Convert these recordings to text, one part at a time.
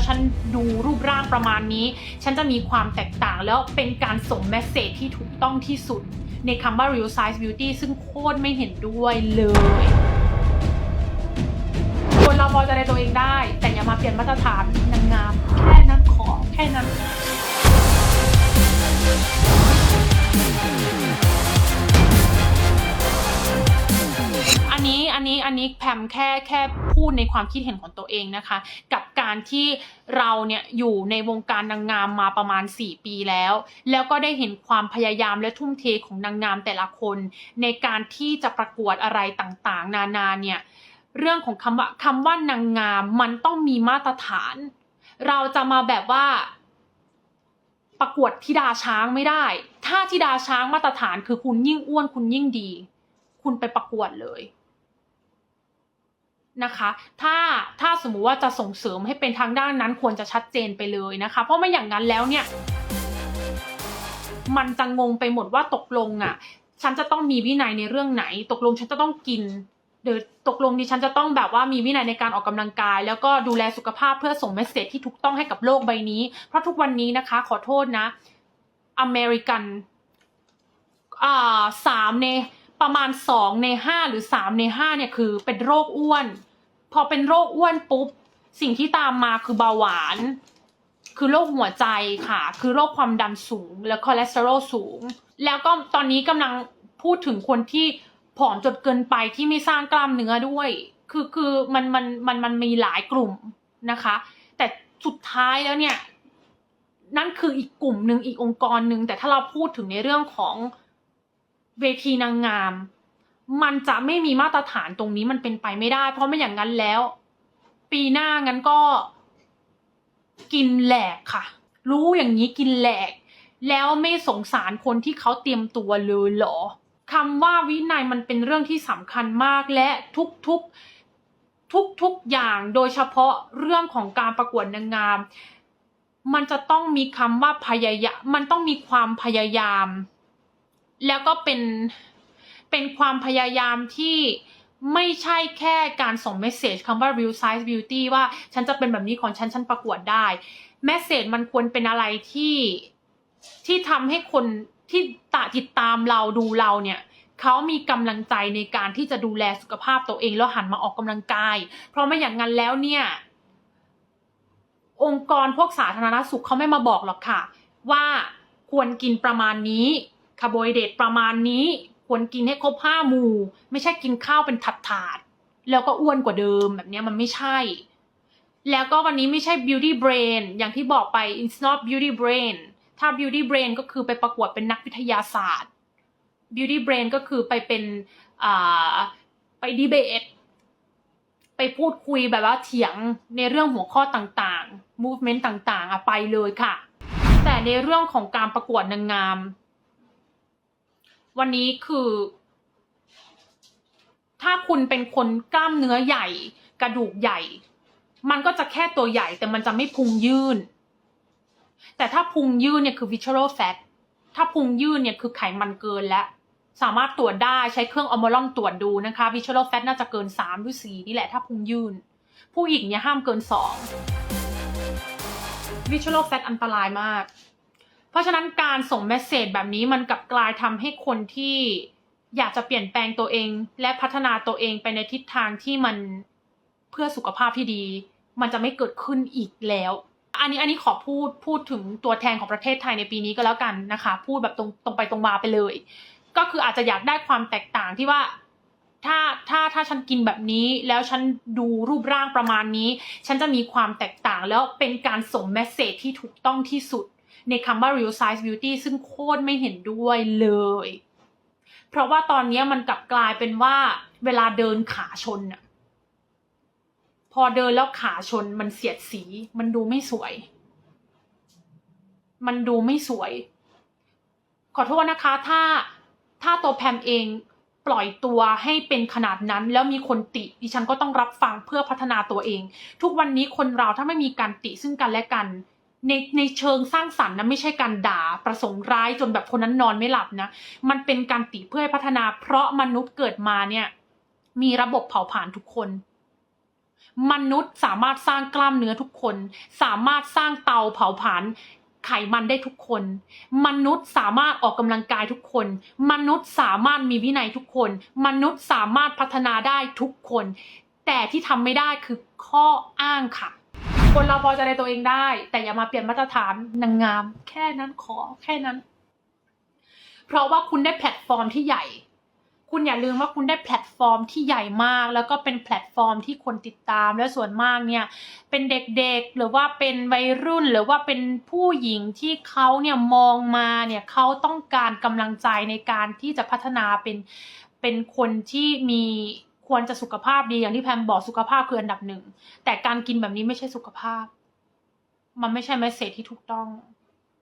แล้วฉันดูรูปร่างประมาณนี้ ฉันจะมีความแตกต่างแล้วเป็นการส่งเมสเซจที่ถูกต้องที่สุด ในคำว่า real size beauty ซึ่งโคตรไม่เห็นด้วยเลยคนเราพอใจในตัวเองได้ แต่อย่ามาเปลี่ยนมาตรฐานนางงามแค่นั้นขอแค่นั้น นนี้อันนี้อันนี้แพมแค่แค่พูดในความคิดเห็นของตัวเองนะคะ กับการที่เราเนี่ยอยู่ในวงการนางงามมาประมาณ 4 ปีแล้ว แล้วก็ได้เห็นความพยายามและทุ่มเทของนางงามแต่ละคน ในการที่จะประกวดอะไรต่างๆ นานาเนี่ยเรื่องของคำว่าคำว่านางงามมันต้องมีมาตรฐาน เราจะมาแบบว่าประกวดธิดาช้างไม่ได้ ถ้าธิดาช้างมาตรฐานคือคุณยิ่งอ้วนคุณยิ่งดี คุณไปประกวดเลย นะคะ ถ้าถ้าสมมุติว่าจะส่งเสริมให้เป็นทางด้านนั้นควรจะชัดเจนไปเลยนะคะ เพราะไม่อย่างนั้นแล้วเนี่ย มันจะงงไปหมดว่าตกลงอะ ฉันจะต้องมีวินัยในเรื่องไหน ตกลงฉันจะต้องกินหรือตกลงดิฉันจะต้องแบบว่ามีวินัยในการออกกำลังกาย แล้วก็ดูแลสุขภาพเพื่อส่งเมสเซจที่ถูกต้องให้กับโลกใบนี้ เพราะทุกวันนี้นะคะ ขอโทษนะ อเมริกันอ่าสามใน ประมาณสองในห้าหรือสามในห้าเนี่ยคือเป็นโรคอ้วน พอเป็นโรคอ้วนปุ๊บ สิ่งที่ตามมาคือเบาหวาน คือโรคหัวใจค่ะ คือโรคความดันสูง และคอเลสเตอรอลสูง แล้วก็ตอนนี้กำลังพูดถึงคนที่ผอมจนเกินไปที่ไม่สร้างกล้ามเนื้อด้วย คือคือมันมันมันมันมีหลายกลุ่มนะคะ แต่สุดท้ายแล้วเนี่ยนั่นคืออีกกลุ่มหนึ่งอีกองค์กรหนึ่งแต่ถ้าเราพูดถึงในเรื่องของ เวทีนางงาม มันจะไม่มีมาตรฐานตรงนี้มันเป็นไปไม่ได้ เพราะไม่อย่างนั้นแล้ว ปีหน้างั้นก็ กินแหลกค่ะ รู้อย่างนี้กินแหลก แล้วไม่สงสารคนที่เขาเตรียมตัวเลยเหรอคำว่าวินัยมันเป็นเรื่องที่สำคัญมากและทุกทุกทกทุกๆอย่างโดยเฉพาะเรื่องของการประกวดนางงาม มันจะต้องมีคำว่าพยายามมันต้องมีความพยายาม แล้วก็เป็นเป็นความพยายามที่ไม่ใช่แค่การส่งเมสเซจคำว่า real size beauty ว่าฉันจะเป็นแบบนี้ของฉัน ฉันประกวดได้เมสเซจมันควรเป็นอะไรที่ที่ทำให้คนที่ตาติดตามเราดูเราเนี่ยเขามีกำลังใจในการที่จะดูแลสุขภาพตัวเองแล้วหันมาออกกำลังกาย เพราะไม่อย่างนั้นแล้วเนี่ย องค์กรพวกสาธารณสุขเขาไม่มาบอกหรอกค่ะ ว่าควรกินประมาณนี้ คาร์โบไฮเดรตประมาณนี้ควรกินให้ครบห้าหมู่ ไม่ใช่กินข้าวเป็นถาดแล้วก็อ้วนกว่าเดิมแบบนี้มันไม่ใช่ แล้วก็วันนี้ไม่ใช่ beauty brain อย่างที่บอกไป it's not beauty brain ถ้า beauty brain ก็คือไปประกวดเป็นนักวิทยาศาสตร์ beauty brain ก็คือไปเป็นไปดีเบตไปพูดคุยแบบว่าเถียงในเรื่องหัวข้อต่างๆ movement ต่างๆอะไปเลยค่ะ แต่ในเรื่องของการประกวดนางงาม วันนี้คือ ถ้าคุณเป็นคนกล้ามเนื้อใหญ่ กระดูกใหญ่ มันก็จะแค่ตัวใหญ่แต่มันจะไม่พุงยื่น แต่ถ้าพุงยื่นเนี่ยคือ visceral fat ถ้าพุงยื่นเนี่ยคือไขมันเกินแล้วสามารถตรวจได้ใช้เครื่องอมอลอนตรวจดูนะคะ visceral fat น่าจะเกิน 3 หรือ 4 นี่แหละถ้าพุงยื่น ผู้หญิงเนี่ยห้ามเกิน 2 visceral fat อันตรายมาก เพราะฉะนั้นการส่งเมสเซจแบบนี้มันกลับกลายทำให้คนที่อยากจะเปลี่ยนแปลงตัวเอง และพัฒนาตัวเองไปในทิศทางที่มันเพื่อสุขภาพที่ดี มันจะไม่เกิดขึ้นอีกแล้ว อันนี้อันนี้ขอพูดพูดถึงตัวแทนของประเทศไทยในปีนี้ก็แล้วกันนะคะ พูดแบบตรงตรงไปตรงมาไปเลย ก็คืออาจจะอยากได้ความแตกต่างที่ว่าถ้าถ้าถ้าฉันกินแบบนี้แล้วฉันดูรูปร่างประมาณนี้ ฉันจะมีความแตกต่างแล้วเป็นการส่งเมสเซจที่ถูกต้องที่สุด ในคำว่า real size beauty ซึ่งโคตรไม่เห็นด้วยเลย เพราะว่าตอนนี้มันกลับกลายเป็นว่าเวลาเดินขาชนน่ะพอเดินแล้วขาชนมันเสียดสี มันดูไม่สวย มันดูไม่สวย ขอโทษนะคะ ถ้าถ้าตัวแพมเองปล่อยตัวให้เป็นขนาดนั้น แล้วมีคนติ ดิฉันก็ต้องรับฟังเพื่อพัฒนาตัวเอง ทุกวันนี้คนเราถ้าไม่มีการติซึ่งกันและกัน ในในเชิงสร้างสรรค์นะไม่ใช่การด่าประสงค์ร้ายจนแบบคนนั้นนอนไม่หลับนะ มันเป็นการติเพื่อให้พัฒนา เพราะมนุษย์เกิดมาเนี่ย มีระบบเผาผลาญทุกคน มนุษย์สามารถสร้างกล้ามเนื้อทุกคน สามารถสร้างเตาเผาผลาญไขมันได้ทุกคน มนุษย์สามารถออกกำลังกายทุกคน มนุษย์สามารถมีวินัยทุกคน มนุษย์สามารถพัฒนาได้ทุกคน แต่ที่ทำไม่ได้คือข้ออ้างค่ะ คนเราพอใจในตัวเองได้ แต่อย่ามาเปลี่ยนมาตรฐานนางงาม แค่นั้นขอแค่นั้น เพราะว่าคุณได้แพลตฟอร์มที่ใหญ่ คุณอย่าลืมว่าคุณได้แพลตฟอร์มที่ใหญ่มาก แล้วก็เป็นแพลตฟอร์มที่คนติดตามและส่วนมากเนี่ย เป็นเด็กๆหรือว่าเป็นวัยรุ่นหรือว่าเป็นผู้หญิงที่เขาเนี่ยมองมาเนี่ยเขาต้องการกำลังใจในการที่จะพัฒนาเป็นเป็นคนที่มี ควรจะสุขภาพดีอย่างที่แพมบอกสุขภาพคืออันดับหนึ่ง แต่การกินแบบนี้ไม่ใช่สุขภาพ มันไม่ใช่แมสเซจที่ถูกต้อง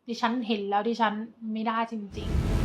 ดิฉันเห็นแล้วดิฉันไม่ได้จริง ๆ